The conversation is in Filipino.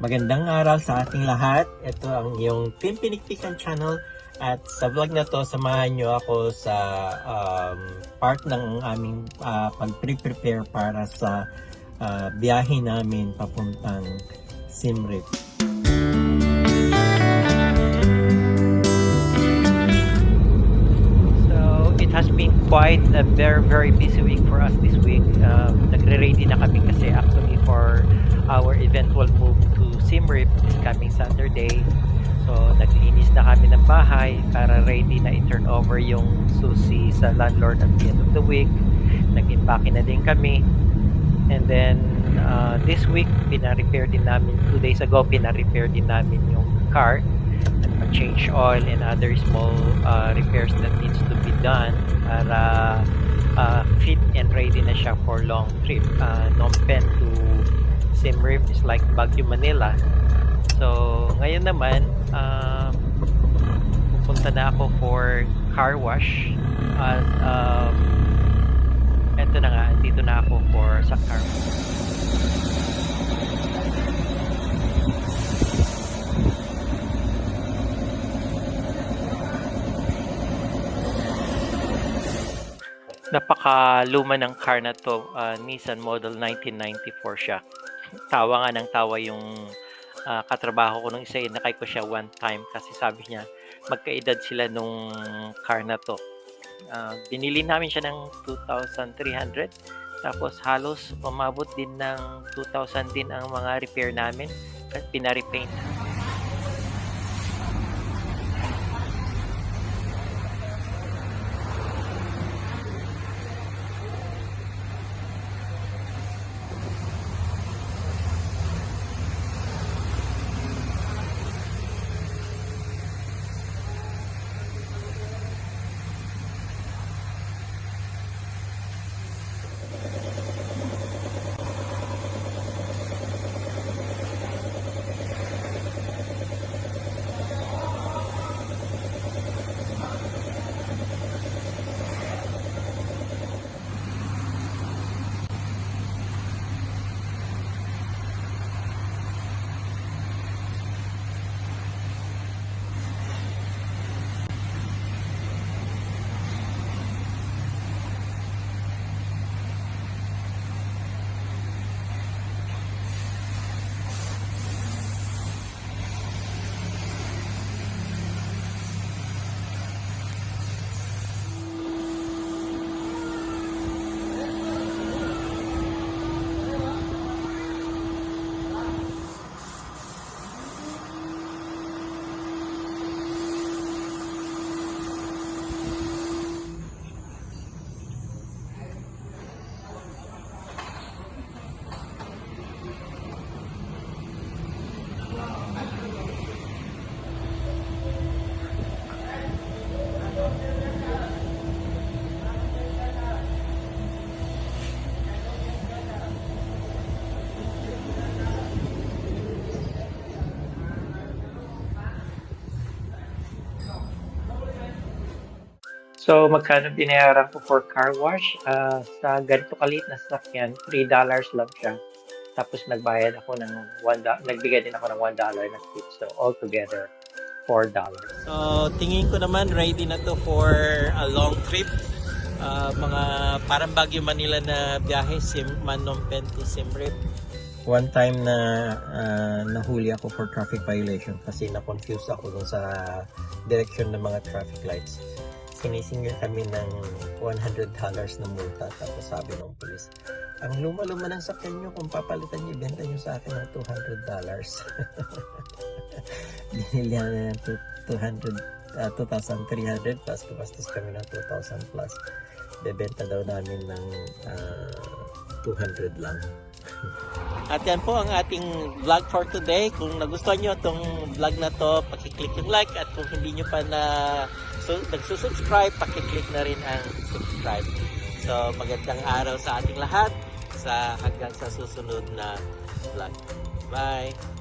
Magandang araw sa ating lahat. Ito ang iyong Team channel at sa vlog na to samahan nyo ako sa um, part ng aming uh, pag-prepare para sa uh, biyahe namin papuntang Siem Reap. So, it has been quite a very, very busy week for us this week. Um, nagre-ready na kami kasi actually for our eventual move Reap this coming Saturday. So, naglinis na kami ng bahay para ready na i-turn over yung susi sa landlord at the end of the week. Nag-impake na din kami. And then, uh, this week, pina-repair din namin, two days ago, pina-repair din namin yung car change oil and other small uh, repairs that needs to be done para uh, fit and ready na siya for long trip. Uh, Phnom Penh to Siem Reap is like Baguio, Manila. So, ngayon naman, uh, pupunta na ako for car wash. At um, eto na nga, dito na ako for sa car wash. Napaka luma ng car na to, uh, Nissan model 1994 siya. Tawa nga ng tawa yung uh, katrabaho ko nung isa, inakay ko siya one time kasi sabi niya magkaedad sila nung car na to. Uh, binili namin siya ng 2,300 tapos halos umabot din ng 2,000 din ang mga repair namin at pinarepaint. So, magkano binayaran ko for car wash? Ah, sa ganito kalit na sasakyan, $3 lang siya. Tapos nagbayad ako ng $1, nagbigay din ako ng $1 na tip. So, altogether, $4. So, tingin ko naman ready na to for a long trip. Ah, mga parang Baguio Manila na biyahe, Sim, to Siem Reap. One time na ah, nahuli ako for traffic violation kasi na-confuse ako dun sa direction ng mga traffic lights. Sinisingil kami ng $100 na multa. Tapos sabi ng police, ang luma-luma ng sakyan nyo, kung papalitan nyo, benta nyo sa akin ng $200. Binili na ng 200 ah, 2,300 plus gumastos kami ng 2,000 plus. Bebenta daw namin ng ah, 200 lang at yan po ang ating vlog for today. Kung nagustuhan nyo itong vlog na to pakiclick yung like. At kung hindi nyo pa na so, nagsusubscribe pakiclick na rin ang subscribe. So magandang araw sa ating lahat sa hanggang sa susunod na vlog. Bye